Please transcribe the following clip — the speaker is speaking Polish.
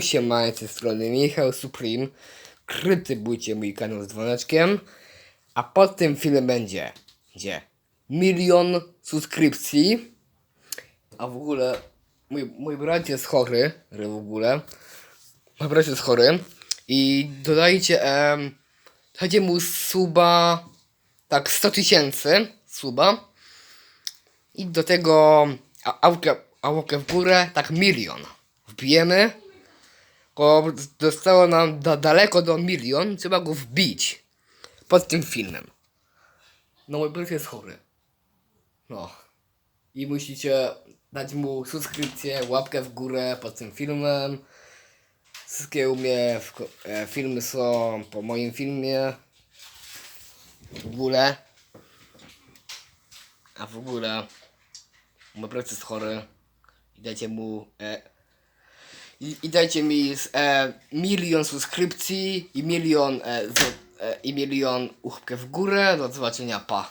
Się ma ze strony Michał Supreme. Krytykujcie mój kanał z dzwoneczkiem. A pod tym filmem będzie, będzie milion subskrypcji. A w ogóle mój, mój brat jest chory, że w ogóle. Mój brat jest chory. I dodajcie, em, mu suba, tak 100 tysięcy suba. I do tego a- w górę, tak milion. Wbijemy. Bo zostało nam da, daleko do milion, trzeba go wbić. Pod tym filmem. No mój brat jest chory. No. I musicie dać mu subskrypcję, łapkę w górę pod tym filmem. Wszystkie u mnie ko- e, filmy są po moim filmie. W ogóle. A w ogóle mój brat jest chory. I dajcie mu. E, i, dajcie mi z, e, milion subskrypcji i milion e, z, e, i milion łapkę w górę. Do zobaczenia, pa.